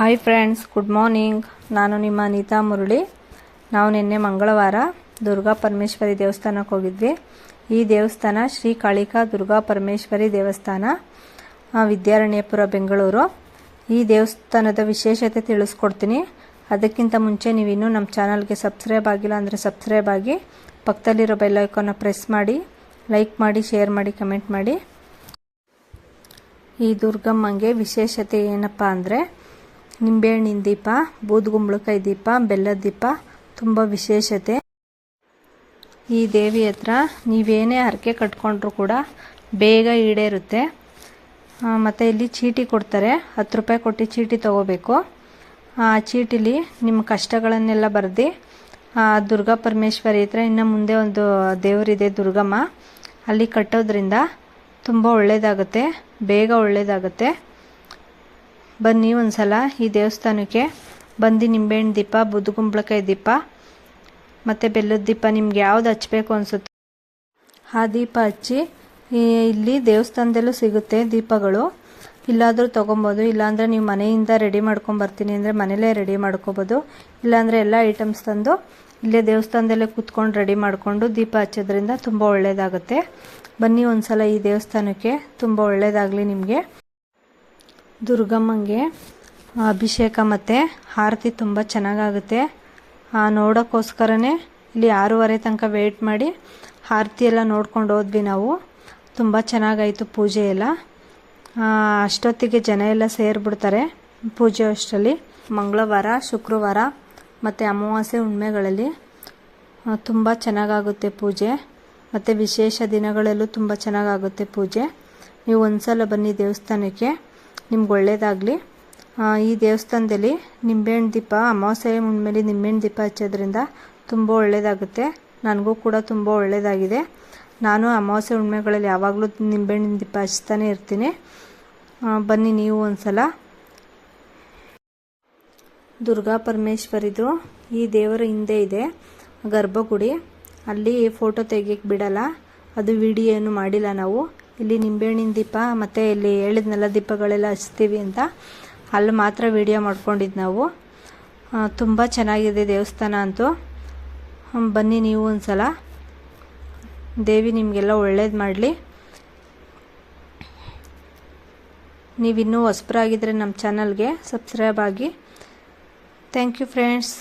Hi friends good morning ನಾನು ನಿಮ್ಮ ಅನಿತಾ ಮುರಳಿ. ನಾವು ನಿನ್ನೆ ಮಂಗಳವಾರ ದುರ್ಗಾ ಪರಮೇಶ್ವರಿ ದೇವಸ್ಥಾನಕ್ಕೆ ಹೋಗಿದ್ವಿ. ಈ ದೇವಸ್ಥಾನ ಶ್ರೀ ಕಾಳಿಕಾ ದುರ್ಗಾ ಪರಮೇಶ್ವರಿ ದೇವಸ್ಥಾನ ವಿದ್ಯಾರಣ್ಯಪುರ, ಬೆಂಗಳೂರು. ಈ ದೇವಸ್ಥಾನದ ವಿಶೇಷತೆ ತಿಳಿಸ್ಕೊಡ್ತೀನಿ. ಅದಕ್ಕಿಂತ ಮುಂಚೆ ನೀವು ಇನ್ನೂ ನಮ್ಮ ಚಾನಲ್ಗೆ ಸಬ್ಸ್ಕ್ರೈಬ್ ಆಗಿಲ್ಲ ಅಂದರೆ ಸಬ್ಸ್ಕ್ರೈಬ್ ಆಗಿ, ಪಕ್ಕದಲ್ಲಿರೋ ಬೆಲ್ ಐಕಾನ್ನ ಪ್ರೆಸ್ ಮಾಡಿ, ಲೈಕ್ ಮಾಡಿ, ಶೇರ್ ಮಾಡಿ, ಕಮೆಂಟ್ ಮಾಡಿ. ಈ ದುರ್ಗಮ್ಮಂಗೆ ವಿಶೇಷತೆ ಏನಪ್ಪ ಅಂದರೆ ನಿಂಬೆಹಣ್ಣಿನ ದೀಪ, ಬೂದುಗುಂಬಳಕಾಯಿ ದೀಪ, ಬೆಲ್ಲದ ದೀಪ, ತುಂಬ ವಿಶೇಷತೆ. ಈ ದೇವಿ ಹತ್ರ ನೀವೇನೇ ಹರಕೆ ಕಟ್ಕೊಂಡ್ರೂ ಕೂಡ ಬೇಗ ಈಡೇರುತ್ತೆ. ಮತ್ತು ಇಲ್ಲಿ ಚೀಟಿ ಕೊಡ್ತಾರೆ. ಹತ್ತು ರೂಪಾಯಿ ಕೊಟ್ಟು ಚೀಟಿ ತಗೋಬೇಕು. ಆ, ಚೀಟಿಲಿ ನಿಮ್ಮ ಕಷ್ಟಗಳನ್ನೆಲ್ಲ ಬರೆದು. ದುರ್ಗಾ ಪರಮೇಶ್ವರಿ ಹತ್ರ ಇನ್ನು ಮುಂದೆ ಒಂದು ದೇವರಿದೆ ದುರ್ಗಮ್ಮ. ಅಲ್ಲಿ ಕಟ್ಟೋದ್ರಿಂದ ತುಂಬ ಒಳ್ಳೆಯದಾಗುತ್ತೆ ಬೇಗ ಒಳ್ಳೆಯದಾಗುತ್ತೆ ಬನ್ನಿ ಒಂದು ಸಲ ಈ ದೇವಸ್ಥಾನಕ್ಕೆ. ಬಂದು ನಿಂಬೆಹಣ್ಣು ದೀಪ, ಬುದ್ಧಗುಂಬಳಕಾಯಿ ದೀಪ, ಮತ್ತು ಬೆಲ್ಲದ ದೀಪ ನಿಮ್ಗೆ ಯಾವ್ದು ಹಚ್ಬೇಕು ಅನಿಸುತ್ತೆ ಆ ದೀಪ ಹಚ್ಚಿ ಇಲ್ಲಿ ದೇವಸ್ಥಾನದಲ್ಲೂ ಸಿಗುತ್ತೆ ದೀಪಗಳು. ಇಲ್ಲಾದರೂ ತೊಗೊಬೋದು, ಇಲ್ಲಾಂದರೆ ನೀವು ಮನೆಯಿಂದ ರೆಡಿ ಮಾಡ್ಕೊಂಬರ್ತೀನಿ ಅಂದರೆ ಮನೇಲೇ ರೆಡಿ ಮಾಡ್ಕೋಬೋದು. ಇಲ್ಲಾಂದರೆ ಎಲ್ಲ ಐಟಮ್ಸ್ ತಂದು ಇಲ್ಲೇ ದೇವಸ್ಥಾನದಲ್ಲೇ ಕೂತ್ಕೊಂಡು ರೆಡಿ ಮಾಡಿಕೊಂಡು ದೀಪ ಹಚ್ಚೋದ್ರಿಂದ ತುಂಬ ಒಳ್ಳೆಯದಾಗುತ್ತೆ ಬನ್ನಿ ಒಂದು ಸಲ ಈ ದೇವಸ್ಥಾನಕ್ಕೆ, ತುಂಬ ಒಳ್ಳೆಯದಾಗಲಿ ನಿಮಗೆ. ದುರ್ಗಮ್ಮಂಗೆ ಅಭಿಷೇಕ ಮತ್ತು ಆರತಿ ತುಂಬ ಚೆನ್ನಾಗಾಗುತ್ತೆ. ನೋಡೋಕ್ಕೋಸ್ಕರನೇ ಇಲ್ಲಿ ಆರೂವರೆ ತನಕ ವೆಯ್ಟ್ ಮಾಡಿ ಆರತಿ ಎಲ್ಲ ನೋಡ್ಕೊಂಡು ಹೋದ್ವಿ ನಾವು. ತುಂಬ ಚೆನ್ನಾಗಾಯಿತು ಪೂಜೆ ಎಲ್ಲ. ಅಷ್ಟೊತ್ತಿಗೆ ಜನ ಎಲ್ಲ ಸೇರಿಬಿಡ್ತಾರೆ ಪೂಜೆ ಅಷ್ಟರಲ್ಲಿ ಮಂಗಳವಾರ, ಶುಕ್ರವಾರ ಮತ್ತು ಅಮಾವಾಸ್ಯೆ ಹುಣ್ಮೆಗಳಲ್ಲಿ ತುಂಬ ಚೆನ್ನಾಗಾಗುತ್ತೆ ಪೂಜೆ. ಮತ್ತು ವಿಶೇಷ ದಿನಗಳಲ್ಲೂ ತುಂಬ ಚೆನ್ನಾಗಾಗುತ್ತೆ ಪೂಜೆ. ನೀವು ಒಂದ್ಸಲ ಬನ್ನಿ ದೇವಸ್ಥಾನಕ್ಕೆ. ನಿಮ್ಗೆ ಒಳ್ಳೆಯದಾಗಲಿ ಈ ದೇವಸ್ಥಾನದಲ್ಲಿ ನಿಂಬೆಹಣ್ಣು ದೀಪ, ಅಮಾವಾಸ್ಯೆ ಹುಣ್ಮೇಲೆ ನಿಂಬೆಹಣ್ಣು ದೀಪ ಹಚ್ಚೋದ್ರಿಂದ ತುಂಬ ಒಳ್ಳೆಯದಾಗುತ್ತೆ ನನಗೂ ಕೂಡ ತುಂಬ ಒಳ್ಳೆಯದಾಗಿದೆ ನಾನು ಅಮಾವಾಸ್ಯೆ ಹುಣ್ಮೆಗಳಲ್ಲಿ ಯಾವಾಗಲೂ ನಿಂಬೆಹಣ್ಣಿನ ದೀಪ ಹಚ್ತಾನೆ ಇರ್ತೀನಿ. ಬನ್ನಿ ನೀವು ಒಂದ್ಸಲ. ದುರ್ಗಾ ಪರಮೇಶ್ವರಿದು ಈ ದೇವರ ಹಿಂದೆ ಇದೆ ಗರ್ಭಗುಡಿ. ಅಲ್ಲಿ ಫೋಟೋ ತೆಗಿಯಕ್ಕೆ ಬಿಡಲ್ಲ. ಅದು ವಿಡಿಯೋ ಏನು ಮಾಡಿಲ್ಲ ನಾವು. ಇಲ್ಲಿ ನಿಂಬೆಹಣ್ಣಿನ ದೀಪ, ಮತ್ತು ಇಲ್ಲಿ ಹೇಳಿದ್ನೆಲ್ಲ ದೀಪಗಳೆಲ್ಲ ಹಚ್ತೀವಿ ಅಂತ. ಅಲ್ಲಿ ಮಾತ್ರ ವಿಡಿಯೋ ಮಾಡ್ಕೊಂಡಿದ್ದು ನಾವು. ತುಂಬ ಚೆನ್ನಾಗಿದೆ ದೇವಸ್ಥಾನ ಅಂತೂ. ಬನ್ನಿ ನೀವು ಒಂದ್ಸಲ. ದೇವಿ ನಿಮಗೆಲ್ಲ ಒಳ್ಳೇದು ಮಾಡಲಿ. ನೀವಿನ್ನೂ ಹೊಸಬರಾಗಿದ್ದರೆ ನಮ್ಮ ಚಾನಲ್ಗೆ ಸಬ್ಸ್ಕ್ರೈಬ್ ಆಗಿ. Thank you friends